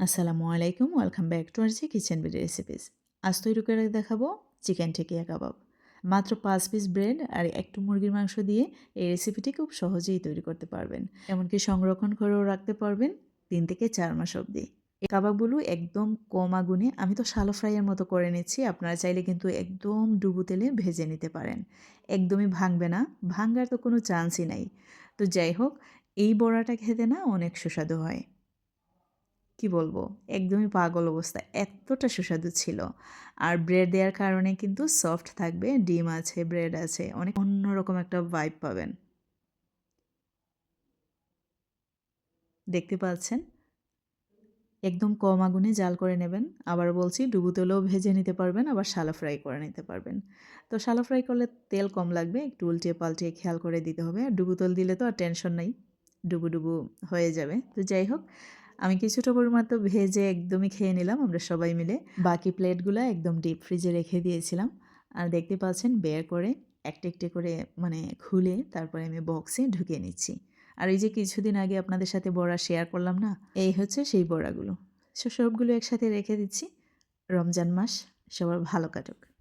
আসসালামু আলাইকুম, welcome back to R kitchen BD recipes. আজ তৈরি করে দেখাবো চিকেন টিকিয়া কাবাব। মাত্র পাঁচ পিস ব্রেড আর একটু মুরগির মাংস দিয়ে এই রেসিপিটি খুব সহজেই তৈরি করতে পারবেন। এমনকি সংরক্ষণ করেও রাখতে পারবেন তিন থেকে চার মাস অবধি। এই কাবাবগুলো একদম কম আগুনে, আমি তো শালো ফ্রাইয়ের মতো করে নিচ্ছি, আপনারা চাইলে কিন্তু একদম ডুবু তেলে ভেজে নিতে পারেন। একদমই ভাঙবে না ভাঙ্গার তো কোনো চান্সই নাই। তো যাই হোক, এই বড়াটা খেতে না অনেক সুস্বাদু হয়। কি বলব? একদমই পাগল অবস্থা। এতটা সুস্বাদু ছিল। আর ব্রেড দেওয়ার কারণে কিন্তু সফট থাকবে, ডিম আছে ব্রেড আছে, অনেক অন্যরকম একটা ভাইব পাবেন। দেখতে পাচ্ছেন? একদম কম আগুনে জাল করে নেবেন। আবার বলছি, ডুবু তেলেও ভেজে নিতে পারবেন, আবার শালো ফ্রাই করে নিতে পারবেন। তো শালো ফ্রাই করলে তেল কম লাগবে, একটু উল্টে পাল্টে খেয়াল করে দিতে হবে। আর ডুবু তেল দিলে তো আর টেনশন নেই, ডুবু ডুবু হয়ে যাবে। তো যাই হোক আমি কিছুটা পরিমাণ তো ভেজে একদমই খেয়ে নিলাম আমরা সবাই মিলে। বাকি প্লেটগুলো একদম ডিপ ফ্রিজে রেখে দিয়েছিলাম। আর দেখতে পাচ্ছেন বের করে একটা একটা করে মানে খুলে তারপরে আমি বক্সে ঢুকিয়ে নিচ্ছি। আর এই যে কিছুদিন আগে আপনাদের সাথে বড়া শেয়ার করলাম না, এই হচ্ছে সেই বড়াগুলো। সবগুলো একসাথে রেখে দিচ্ছি। রমজান মাস সবার ভালো কাটুক।